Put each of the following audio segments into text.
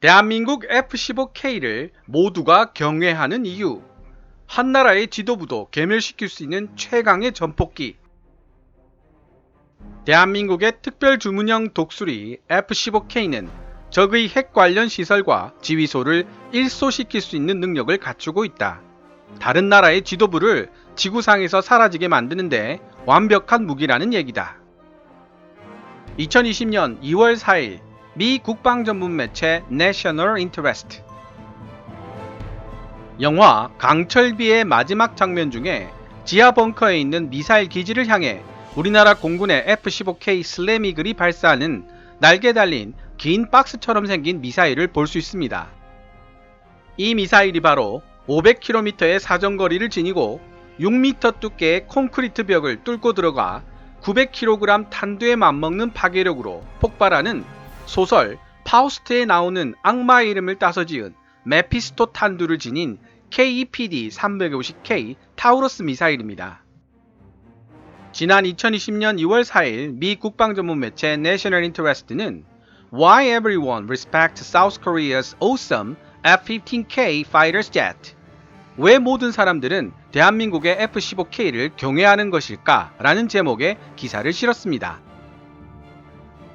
대한민국 F-15K를 모두가 경외하는 이유. 한 나라의 지도부도 괴멸시킬 수 있는 최강의 전폭기. 대한민국의 특별 주문형 독수리 F-15K는 적의 핵 관련 시설과 지휘소를 일소시킬 수 있는 능력을 갖추고 있다. 다른 나라의 지도부를 지구상에서 사라지게 만드는데 완벽한 무기라는 얘기다. 2020년 2월 4일 미 국방 전문 매체 National Interest 영화 강철비의 마지막 장면 중에 지하 벙커에 있는 미사일 기지를 향해 우리나라 공군의 F-15K 슬래미글이 발사하는 날개 달린 긴 박스처럼 생긴 미사일을 볼 수 있습니다. 이 미사일이 바로 500km의 사정거리를 지니고 6m 두께의 콘크리트 벽을 뚫고 들어가 900kg 탄두에 맞먹는 파괴력으로 폭발하는 소설 파우스트에 나오는 악마의 이름을 따서 지은 메피스토 탄두를 지닌 KEPD-350K 타우러스 미사일입니다. 지난 2020년 2월 4일 미 국방 전문 매체 National Interest는 Why Everyone Respects South Korea's Awesome F-15K Fighter Jet 왜 모든 사람들은 대한민국의 F-15K를 경외하는 것일까? 라는 제목의 기사를 실었습니다.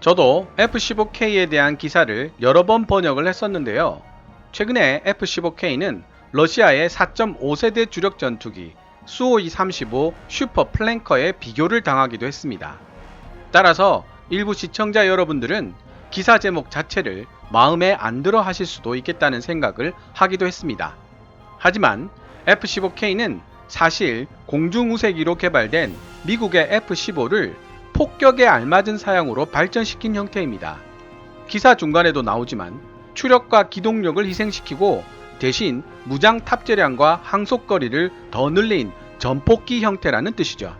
저도 F-15K에 대한 기사를 여러 번 번역을 했었는데요. 최근에 F-15K는 러시아의 4.5세대 주력 전투기 수호이-35 슈퍼 플랭커에 비교를 당하기도 했습니다. 따라서 일부 시청자 여러분들은 기사 제목 자체를 마음에 안 들어 하실 수도 있겠다는 생각을 하기도 했습니다. 하지만 F-15K는 사실 공중우세기로 개발된 미국의 F-15를 폭격에 알맞은 사양으로 발전시킨 형태입니다. 기사 중간에도 나오지만 추력과 기동력을 희생시키고 대신 무장 탑재량과 항속거리를 더 늘린 전폭기 형태라는 뜻이죠.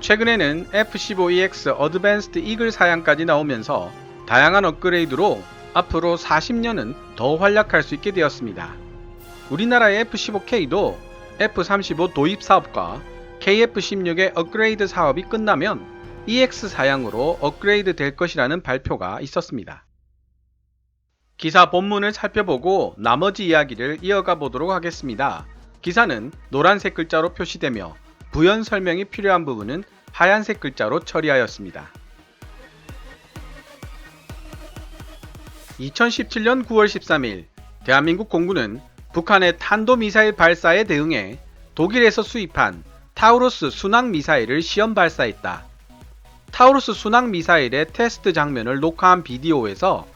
최근에는 F-15EX 어드밴스드 이글 사양까지 나오면서 다양한 업그레이드로 앞으로 40년은 더 활약할 수 있게 되었습니다. 우리나라의 F-15K도 F-35 도입 사업과 KF-16의 업그레이드 사업이 끝나면 EX 사양으로 업그레이드 될 것이라는 발표가 있었습니다. 기사 본문을 살펴보고 나머지 이야기를 이어가 보도록 하겠습니다. 기사는 노란색 글자로 표시되며 부연 설명이 필요한 부분은 하얀색 글자로 처리하였습니다. 2017년 9월 13일 대한민국 공군은 북한의 탄도미사일 발사에 대응해 독일에서 수입한 타우루스 순항 미사일을 시험 발사했다. 타우루스 순항 미사일의 테스트 장면을 녹화한 비디오에서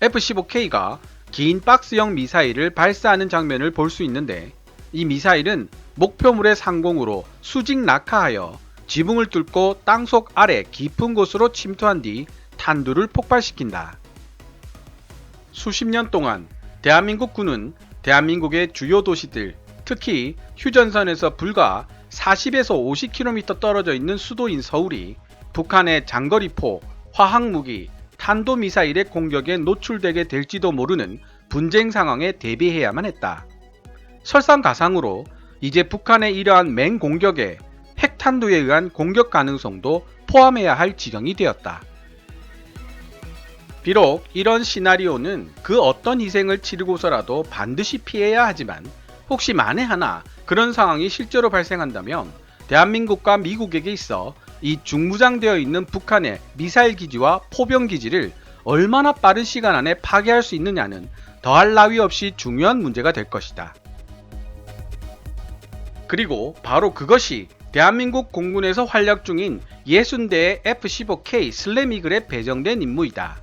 F-15K가 긴 박스형 미사일을 발사하는 장면을 볼 수 있는데 이 미사일은 목표물의 상공으로 수직 낙하하여 지붕을 뚫고 땅속 아래 깊은 곳으로 침투한 뒤 탄두를 폭발시킨다. 수십 년 동안 대한민국 군은 대한민국의 주요 도시들, 특히 휴전선에서 불과 40에서 50km 떨어져 있는 수도인 서울이 북한의 장거리포, 화학무기, 탄도미사일의 공격에 노출되게 될지도 모르는 분쟁 상황에 대비해야만 했다. 설상가상으로 이제 북한의 이러한 맹공격에 핵탄두에 의한 공격 가능성도 포함해야 할 지경이 되었다. 비록 이런 시나리오는 그 어떤 희생을 치르고서라도 반드시 피해야 하지만 혹시 만에 하나 그런 상황이 실제로 발생한다면 대한민국과 미국에게 있어 이 중무장되어 있는 북한의 미사일 기지와 포병 기지를 얼마나 빠른 시간 안에 파괴할 수 있느냐는 더할 나위 없이 중요한 문제가 될 것이다. 그리고 바로 그것이 대한민국 공군에서 활약 중인 60대의 F-15K 슬래미글에 배정된 임무이다.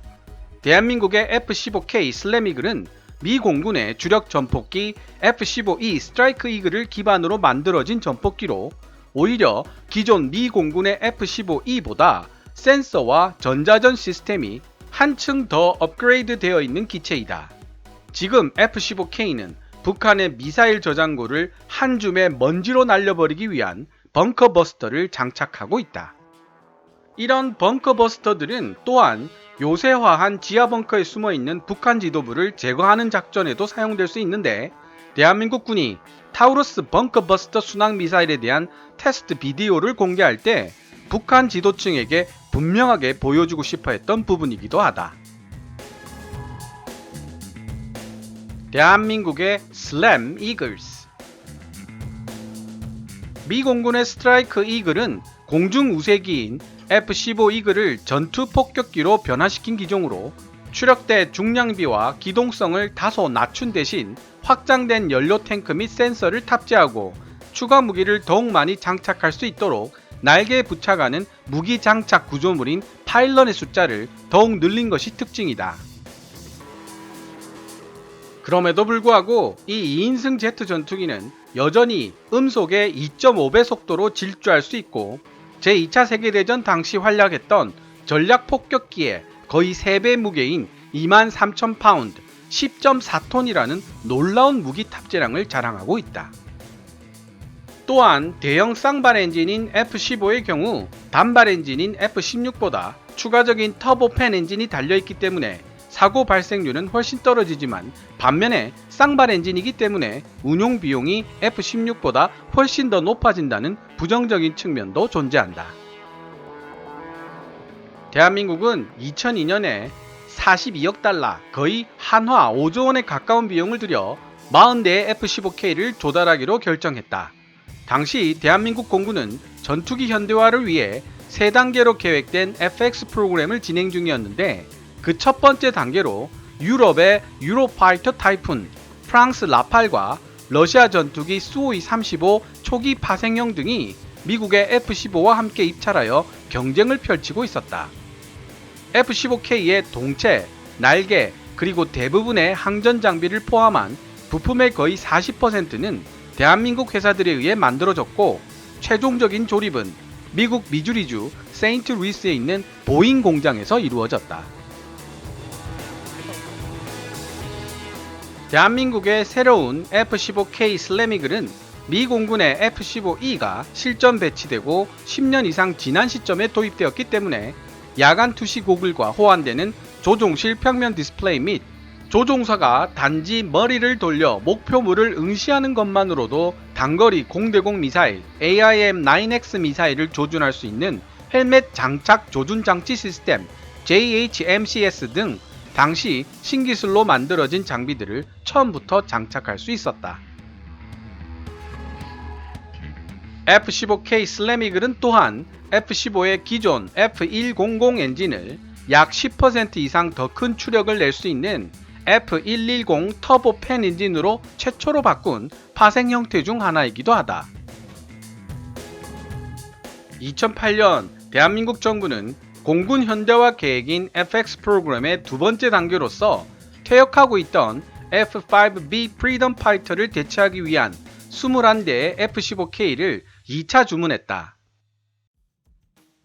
대한민국의 F-15K 슬래미글은 미 공군의 주력 전폭기 F-15E 스트라이크 이글을 기반으로 만들어진 전폭기로 오히려 기존 미 공군의 F-15E보다 센서와 전자전 시스템이 한층 더 업그레이드 되어 있는 기체이다. 지금 F-15K는 북한의 미사일 저장고를 한 줌의 먼지로 날려버리기 위한 벙커 버스터를 장착하고 있다. 이런 벙커버스터들은 또한 요새화한 지하 벙커에 숨어 있는 북한 지도부를 제거하는 작전에도 사용될 수 있는데 대한민국 군이 타우루스 벙커버스터 순항 미사일에 대한 테스트 비디오를 공개할 때 북한 지도층에게 분명하게 보여주고 싶어 했던 부분이기도 하다. 대한민국의 슬램 이글스 미 공군의 스트라이크 이글은 공중 우세기인 F-15 이글을 전투 폭격기로 변화시킨 기종으로 추력대 중량비와 기동성을 다소 낮춘 대신 확장된 연료 탱크 및 센서를 탑재하고 추가 무기를 더욱 많이 장착할 수 있도록 날개에 부착하는 무기 장착 구조물인 파일런의 숫자를 더욱 늘린 것이 특징이다. 그럼에도 불구하고 이 2인승 제트 전투기는 여전히 음속의 2.5배 속도로 질주할 수 있고 제2차 세계대전 당시 활약했던 전략 폭격기의 거의 3배 무게인 23,000파운드 10.4톤이라는 놀라운 무기 탑재량을 자랑하고 있다. 또한 대형 쌍발 엔진인 F-15의 경우 단발 엔진인 F-16보다 추가적인 터보팬 엔진이 달려있기 때문에 사고 발생률은 훨씬 떨어지지만 반면에 쌍발 엔진이기 때문에 운용 비용이 F-16보다 훨씬 더 높아진다는 부정적인 측면도 존재한다. 대한민국은 2002년에 42억 달러, 거의 한화 5조 원에 가까운 비용을 들여 40대의 F-15K를 조달하기로 결정했다. 당시 대한민국 공군은 전투기 현대화를 위해 세 단계로 계획된 FX 프로그램을 진행 중이었는데 그 첫 번째 단계로 유럽의 유로파이터 타이푼, 프랑스 라팔과 러시아 전투기 수호이 35 초기 파생형 등이 미국의 F-15와 함께 입찰하여 경쟁을 펼치고 있었다. F-15K의 동체, 날개, 그리고 대부분의 항전 장비를 포함한 부품의 거의 40%는 대한민국 회사들에 의해 만들어졌고 최종적인 조립은 미국 미주리주 세인트 루이스에 있는 보잉 공장에서 이루어졌다. 대한민국의 새로운 F-15K 슬래미글은 미 공군의 F-15E가 실전 배치되고 10년 이상 지난 시점에 도입되었기 때문에 야간 투시 고글과 호환되는 조종실 평면 디스플레이 및 조종사가 단지 머리를 돌려 목표물을 응시하는 것만으로도 단거리 공대공 미사일 AIM-9X 미사일을 조준할 수 있는 헬멧 장착 조준 장치 시스템 JHMCS 등 당시 신기술로 만들어진 장비들을 처음부터 장착할 수 있었다. F-15K 슬래미글은 또한 F-15의 기존 F-100 엔진을 약 10% 이상 더 큰 추력을 낼 수 있는 F-110 터보 팬 엔진으로 최초로 바꾼 파생 형태 중 하나이기도 하다. 2008년 대한민국 정부는 공군 현대화 계획인 FX 프로그램의 두 번째 단계로서 퇴역하고 있던 F-5B 프리덤 파이터를 대체하기 위한 21대의 F-15K를 2차 주문했다.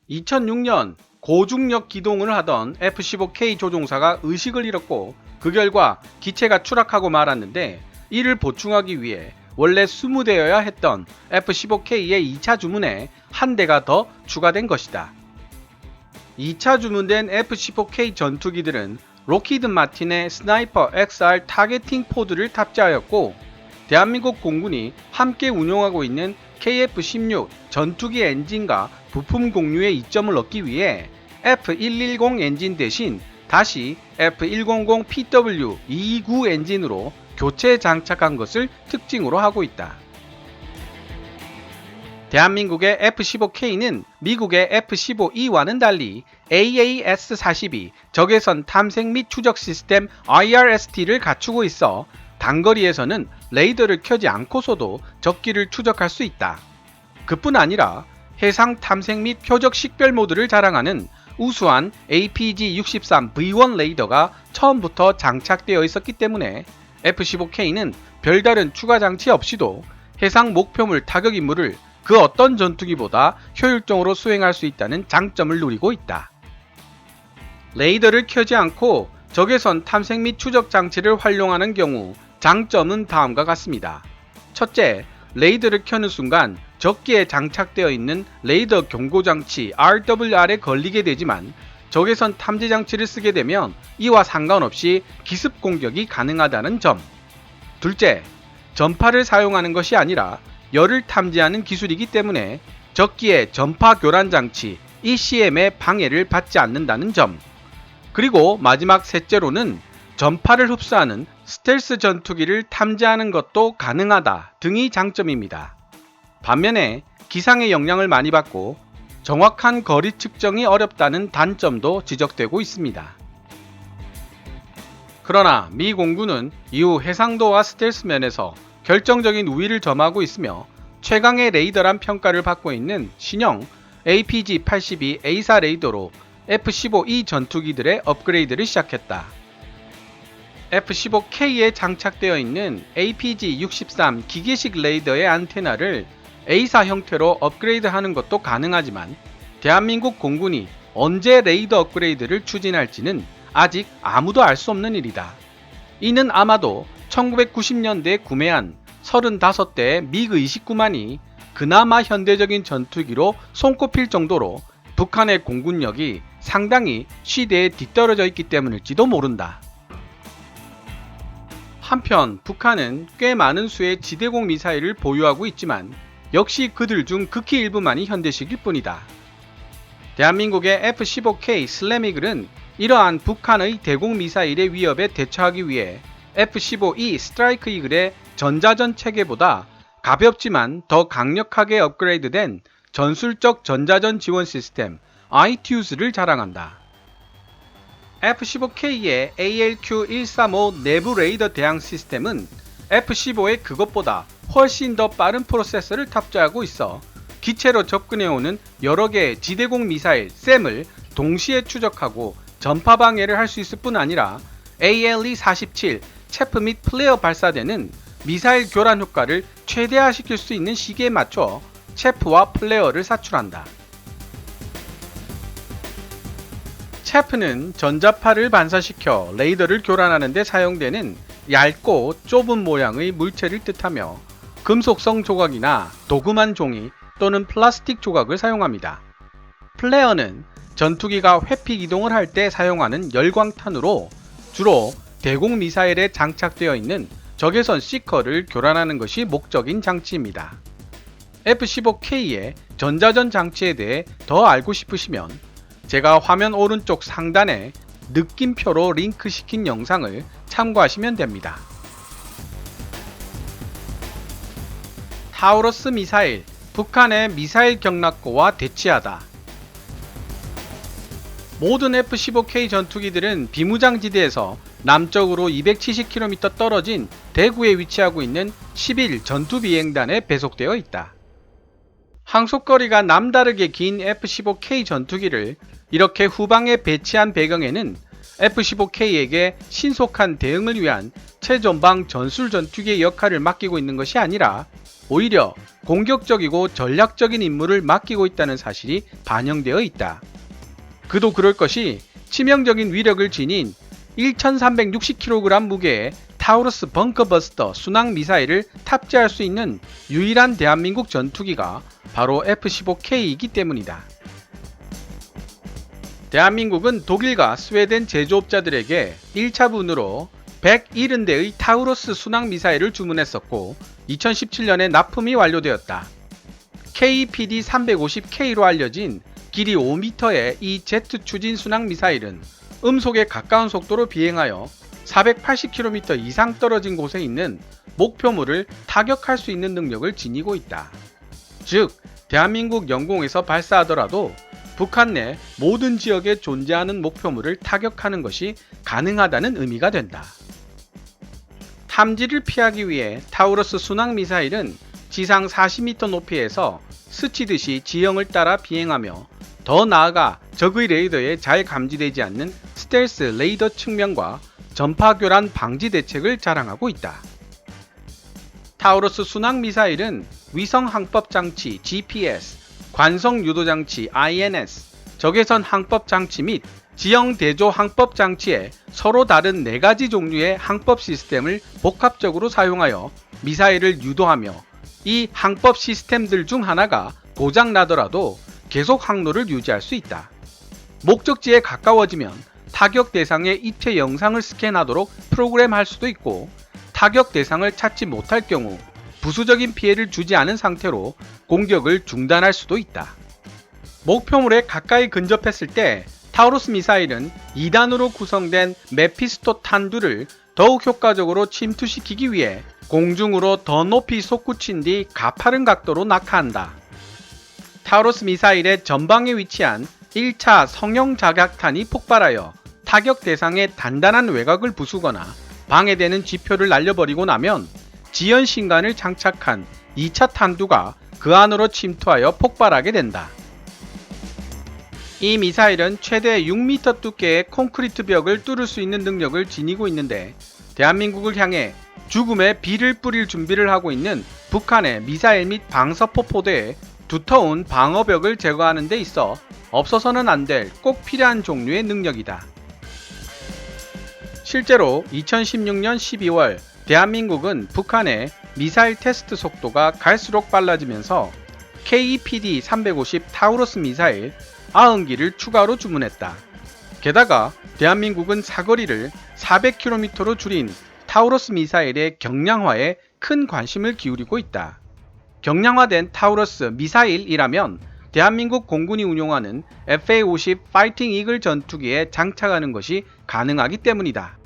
2006년 고중력 기동을 하던 F-15K 조종사가 의식을 잃었고 그 결과 기체가 추락하고 말았는데 이를 보충하기 위해 원래 20대여야 했던 F-15K의 2차 주문에 한 대가 더 추가된 것이다. 2차 주문된 F-15K 전투기들은 로키드 마틴의 스나이퍼 XR 타겟팅 포드를 탑재하였고 대한민국 공군이 함께 운용하고 있는 KF-16 전투기 엔진과 부품 공유의 이점을 얻기 위해 F-110 엔진 대신 다시 F-100 PW229 엔진으로 교체 장착한 것을 특징으로 하고 있다. 대한민국의 F-15K는 미국의 F-15E와는 달리 AAS-42 적외선 탐색 및 추적 시스템 IRST를 갖추고 있어 단거리에서는 레이더를 켜지 않고서도 적기를 추적할 수 있다. 그뿐 아니라 해상 탐색 및 표적 식별 모드를 자랑하는 우수한 APG-63 V1 레이더가 처음부터 장착되어 있었기 때문에 F-15K는 별다른 추가 장치 없이도 해상 목표물 타격 임무를 그 어떤 전투기보다 효율적으로 수행할 수 있다는 장점을 누리고 있다. 레이더를 켜지 않고 적외선 탐색 및 추적 장치를 활용하는 경우 장점은 다음과 같습니다. 첫째, 레이더를 켜는 순간 적기에 장착되어 있는 레이더 경고 장치 RWR에 걸리게 되지만 적외선 탐지 장치를 쓰게 되면 이와 상관없이 기습 공격이 가능하다는 점. 둘째, 전파를 사용하는 것이 아니라 열을 탐지하는 기술이기 때문에 적기의 전파 교란 장치 ECM의 방해를 받지 않는다는 점. 그리고 마지막 셋째로는 전파를 흡수하는 스텔스 전투기를 탐지하는 것도 가능하다 등이 장점입니다. 반면에 기상의 영향을 많이 받고 정확한 거리 측정이 어렵다는 단점도 지적되고 있습니다. 그러나 미 공군은 이후 해상도와 스텔스 면에서 결정적인 우위를 점하고 있으며 최강의 레이더란 평가를 받고 있는 신형 APG-82 A사 레이더로 F-15E 전투기들의 업그레이드를 시작했다. F-15K에 장착되어 있는 APG-63 기계식 레이더의 안테나를 A사 형태로 업그레이드하는 것도 가능하지만 대한민국 공군이 언제 레이더 업그레이드를 추진할지는 아직 아무도 알 수 없는 일이다. 이는 아마도 1990년대에 구매한 35대의 미그 29만이 그나마 현대적인 전투기로 손꼽힐 정도로 북한의 공군력이 상당히 시대에 뒤떨어져 있기 때문일지도 모른다. 한편 북한은 꽤 많은 수의 지대공 미사일을 보유하고 있지만 역시 그들 중 극히 일부만이 현대식일 뿐이다. 대한민국의 F-15K 슬래미글은 이러한 북한의 대공 미사일의 위협에 대처하기 위해 F-15E 스트라이크 이글의 전자전 체계보다 가볍지만 더 강력하게 업그레이드된 전술적 전자전 지원 시스템 ITUS를 자랑한다. F-15K의 ALQ-135 내부 레이더 대항 시스템은 F-15의 그것보다 훨씬 더 빠른 프로세서를 탑재하고 있어 기체로 접근해오는 여러 개의 지대공 미사일 샘을 동시에 추적하고 전파 방해를 할 수 있을 뿐 아니라 ALE-47 체프 및 플레어 발사대는 미사일 교란 효과를 최대화시킬 수 있는 시기에 맞춰 체프와 플레어를 사출한다. 체프는 전자파를 반사시켜 레이더를 교란하는 데 사용되는 얇고 좁은 모양의 물체를 뜻하며 금속성 조각이나 도금한 종이 또는 플라스틱 조각을 사용합니다. 플레어는 전투기가 회피 이동을 할 때 사용하는 열광탄으로 주로 대공 미사일에 장착되어 있는 적외선 시커를 교란하는 것이 목적인 장치입니다. F-15K의 전자전 장치에 대해 더 알고 싶으시면 제가 화면 오른쪽 상단에 느낌표로 링크시킨 영상을 참고하시면 됩니다. 타우러스 미사일, 북한의 미사일 경락고와 대치하다. 모든 F-15K 전투기들은 비무장지대에서 남쪽으로 270km 떨어진 대구에 위치하고 있는 11 전투비행단에 배속되어 있다. 항속거리가 남다르게 긴 F-15K 전투기를 이렇게 후방에 배치한 배경에는 F-15K에게 신속한 대응을 위한 최전방 전술 전투기의 역할을 맡기고 있는 것이 아니라 오히려 공격적이고 전략적인 임무를 맡기고 있다는 사실이 반영되어 있다. 그도 그럴 것이 치명적인 위력을 지닌 1360kg 무게의 타우루스 벙커버스터 순항 미사일을 탑재할 수 있는 유일한 대한민국 전투기가 바로 F-15K이기 때문이다. 대한민국은 독일과 스웨덴 제조업자들에게 1차분으로 170대의 타우러스 순항 미사일을 주문했었고 2017년에 납품이 완료되었다. KPD-350K로 알려진 길이 5m의 이 제트 추진 순항 미사일은 음속에 가까운 속도로 비행하여 480km 이상 떨어진 곳에 있는 목표물을 타격할 수 있는 능력을 지니고 있다. 즉, 대한민국 영공에서 발사하더라도 북한 내 모든 지역에 존재하는 목표물을 타격하는 것이 가능하다는 의미가 된다. 탐지를 피하기 위해 타우러스 순항 미사일은 지상 40m 높이에서 스치듯이 지형을 따라 비행하며 더 나아가 적의 레이더에 잘 감지되지 않는 스텔스 레이더 측면과 전파 교란 방지 대책을 자랑하고 있다. 타우러스 순항 미사일은 위성 항법 장치 GPS, 관성 유도 장치 INS, 적외선 항법 장치 및 지형 대조 항법 장치에 서로 다른 네 가지 종류의 항법 시스템을 복합적으로 사용하여 미사일을 유도하며 이 항법 시스템들 중 하나가 고장 나더라도 계속 항로를 유지할 수 있다. 목적지에 가까워지면 타격 대상의 입체 영상을 스캔하도록 프로그램할 수도 있고 타격 대상을 찾지 못할 경우 부수적인 피해를 주지 않은 상태로 공격을 중단할 수도 있다. 목표물에 가까이 근접했을 때 타우루스 미사일은 2단으로 구성된 메피스토 탄두를 더욱 효과적으로 침투시키기 위해 공중으로 더 높이 솟구친 뒤 가파른 각도로 낙하한다. 타우루스 미사일의 전방에 위치한 1차 성형 자각탄이 폭발하여 타격 대상의 단단한 외곽을 부수거나 방해되는 지표를 날려버리고 나면 지연 신간을 장착한 2차 탄두가 그 안으로 침투하여 폭발하게 된다. 이 미사일은 최대 6m 두께의 콘크리트 벽을 뚫을 수 있는 능력을 지니고 있는데 대한민국을 향해 죽음의 비를 뿌릴 준비를 하고 있는 북한의 미사일 및 방사포 포대에 두터운 방어벽을 제거하는 데 있어 없어서는 안 될 꼭 필요한 종류의 능력이다. 실제로 2016년 12월 대한민국은 북한의 미사일 테스트 속도가 갈수록 빨라지면서 KEPD 350 타우러스 미사일 90기를 추가로 주문했다. 게다가 대한민국은 사거리를 400km로 줄인 타우러스 미사일의 경량화에 큰 관심을 기울이고 있다. 경량화된 타우러스 미사일이라면 대한민국 공군이 운용하는 FA-50 파이팅 이글 전투기에 장착하는 것이 가능하기 때문이다.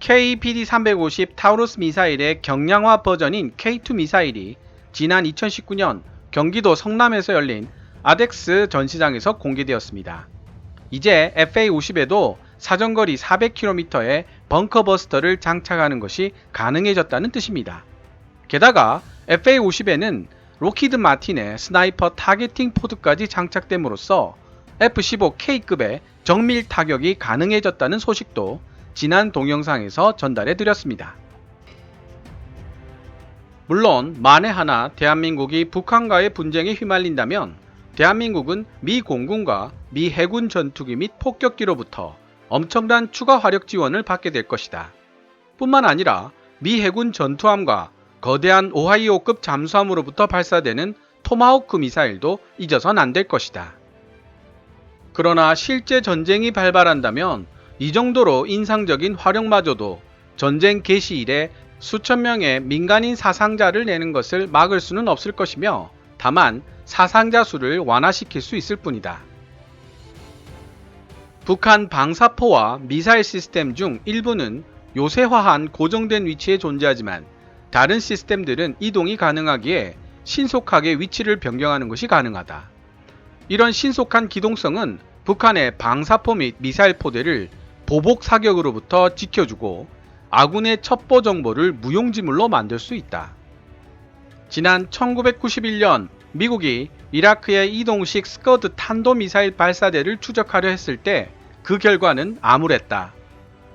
KEPD-350 타우루스 미사일의 경량화 버전인 K2 미사일이 지난 2019년 경기도 성남에서 열린 아덱스 전시장에서 공개되었습니다. 이제 FA-50에도 사정거리 400km의 벙커버스터를 장착하는 것이 가능해졌다는 뜻입니다. 게다가 FA-50에는 로키드 마틴의 스나이퍼 타겟팅 포드까지 장착됨으로써 F-15K급의 정밀 타격이 가능해졌다는 소식도 지난 동영상에서 전달해 드렸습니다. 물론 만에 하나 대한민국이 북한과의 분쟁에 휘말린다면 대한민국은 미 공군과 미 해군 전투기 및 폭격기로부터 엄청난 추가 화력 지원을 받게 될 것이다. 뿐만 아니라 미 해군 전투함과 거대한 오하이오급 잠수함으로부터 발사되는 토마호크 미사일도 잊어선 안 될 것이다. 그러나 실제 전쟁이 발발한다면 이 정도로 인상적인 화력마저도 전쟁 개시 이래 수천 명의 민간인 사상자를 내는 것을 막을 수는 없을 것이며 다만 사상자 수를 완화시킬 수 있을 뿐이다. 북한 방사포와 미사일 시스템 중 일부는 요새화한 고정된 위치에 존재하지만 다른 시스템들은 이동이 가능하기에 신속하게 위치를 변경하는 것이 가능하다. 이런 신속한 기동성은 북한의 방사포 및 미사일 포대를 보복 사격으로부터 지켜주고 아군의 첩보 정보를 무용지물로 만들 수 있다. 지난 1991년 미국이 이라크의 이동식 스커드 탄도미사일 발사대를 추적하려 했을 때 그 결과는 암울했다.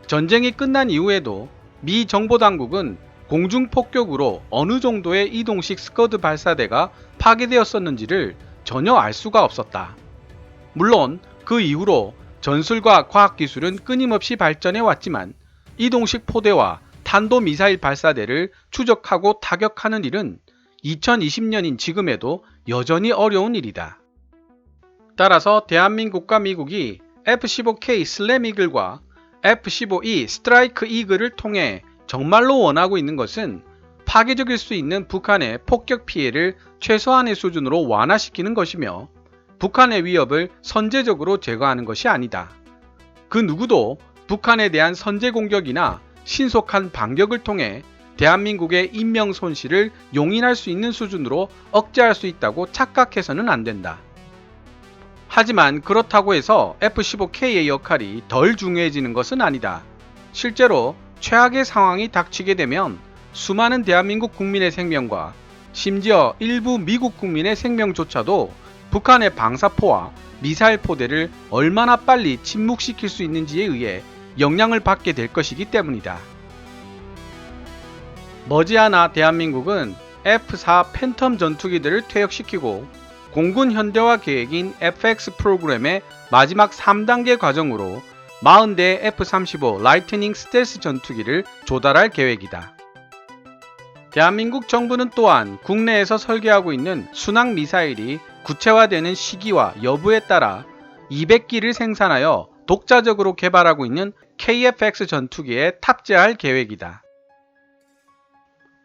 전쟁이 끝난 이후에도 미 정보당국은 공중 폭격으로 어느 정도의 이동식 스커드 발사대가 파괴되었었는지를 전혀 알 수가 없었다. 물론 그 이후로 전술과 과학기술은 끊임없이 발전해 왔지만 이동식 포대와 탄도미사일 발사대를 추적하고 타격하는 일은 2020년인 지금에도 여전히 어려운 일이다. 따라서 대한민국과 미국이 F-15K 슬램 이글과 F-15E 스트라이크 이글을 통해 정말로 원하고 있는 것은 파괴적일 수 있는 북한의 폭격 피해를 최소한의 수준으로 완화시키는 것이며 북한의 위협을 선제적으로 제거하는 것이 아니다. 그 누구도 북한에 대한 선제 공격이나 신속한 반격을 통해 대한민국의 인명 손실을 용인할 수 있는 수준으로 억제할 수 있다고 착각해서는 안 된다. 하지만 그렇다고 해서 F-15K의 역할이 덜 중요해지는 것은 아니다. 실제로 최악의 상황이 닥치게 되면 수많은 대한민국 국민의 생명과 심지어 일부 미국 국민의 생명조차도 북한의 방사포와 미사일 포대를 얼마나 빨리 침묵시킬 수 있는지에 의해 영향을 받게 될 것이기 때문이다. 머지않아 대한민국은 F-4 팬텀 전투기들을 퇴역시키고 공군 현대화 계획인 FX 프로그램의 마지막 3단계 과정으로 40대 F-35 라이트닝 스텔스 전투기를 조달할 계획이다. 대한민국 정부는 또한 국내에서 설계하고 있는 순항 미사일이 구체화되는 시기와 여부에 따라 200기를 생산하여 독자적으로 개발하고 있는 KF-X 전투기에 탑재할 계획이다.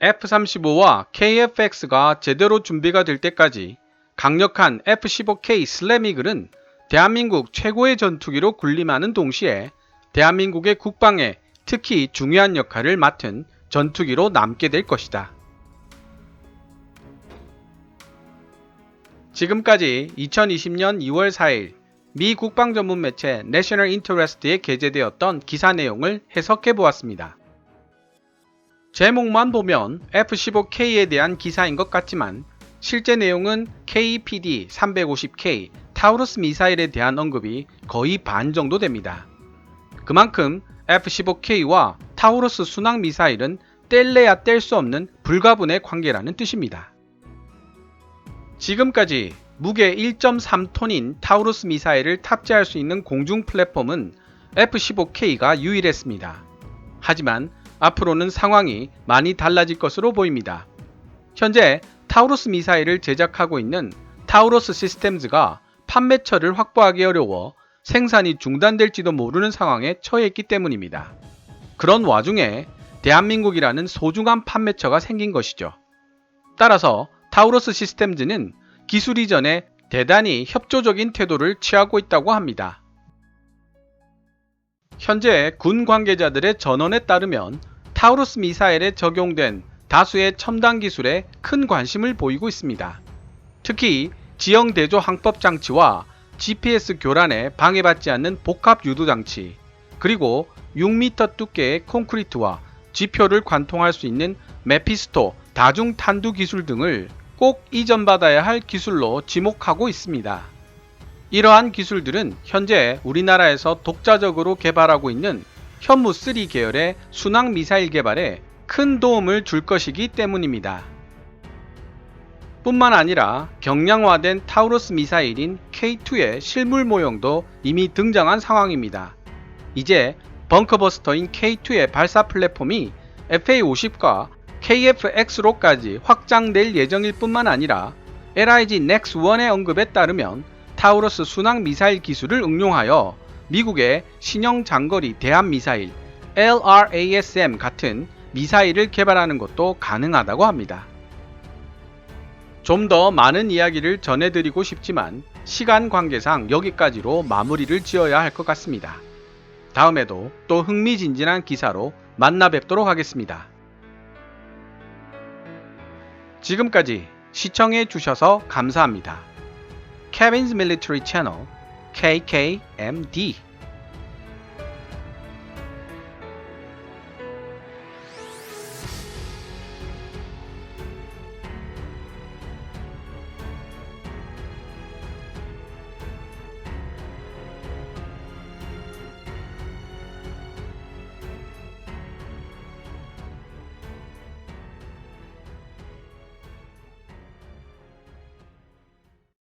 F-35와 KF-X가 제대로 준비가 될 때까지 강력한 F-15K 슬래미글은 대한민국 최고의 전투기로 군림하는 동시에 대한민국의 국방에 특히 중요한 역할을 맡은 전투기로 남게 될 것이다. 지금까지 2020년 2월 4일 미 국방 전문 매체 내셔널 인터레스트에 게재되었던 기사 내용을 해석해 보았습니다. 제목만 보면 F-15K에 대한 기사인 것 같지만 실제 내용은 KPD-350K 타우루스 미사일에 대한 언급이 거의 반 정도 됩니다. 그만큼 F-15K와 타우루스 순항 미사일은 뗄래야 뗄 수 없는 불가분의 관계라는 뜻입니다. 지금까지 무게 1.3톤인 타우루스 미사일을 탑재할 수 있는 공중 플랫폼은 F-15K가 유일했습니다. 하지만 앞으로는 상황이 많이 달라질 것으로 보입니다. 현재 타우루스 미사일을 제작하고 있는 타우루스 시스템즈가 판매처를 확보하기 어려워 생산이 중단될지도 모르는 상황에 처했기 때문입니다. 그런 와중에 대한민국이라는 소중한 판매처가 생긴 것이죠. 따라서 타우루스 시스템즈는 기술 이전에 대단히 협조적인 태도를 취하고 있다고 합니다. 현재 군 관계자들의 전언에 따르면 타우루스 미사일에 적용된 다수의 첨단 기술에 큰 관심을 보이고 있습니다. 특히 지형 대조 항법 장치와 GPS 교란에 방해받지 않는 복합 유도 장치, 그리고 6m 두께의 콘크리트와 지표를 관통할 수 있는 메피스토 다중 탄두 기술 등을 꼭 이전받아야 할 기술로 지목하고 있습니다. 이러한 기술들은 현재 우리나라에서 독자적으로 개발하고 있는 현무3 계열의 순항 미사일 개발에 큰 도움을 줄 것이기 때문입니다. 뿐만 아니라 경량화된 타우루스 미사일인 K2의 실물 모형도 이미 등장한 상황입니다. 이제 벙커버스터인 K2의 발사 플랫폼이 FA-50과 KF-X로까지 확장될 예정일 뿐만 아니라 LIG NEX-1의 언급에 따르면 타우러스 순항 미사일 기술을 응용하여 미국의 신형 장거리 대함 미사일 LRASM 같은 미사일을 개발하는 것도 가능하다고 합니다. 좀 더 많은 이야기를 전해드리고 싶지만 시간 관계상 여기까지로 마무리를 지어야 할 것 같습니다. 다음에도 또 흥미진진한 기사로 만나 뵙도록 하겠습니다. 지금까지 시청해 주셔서 감사합니다. Kevin's Military Channel KKMD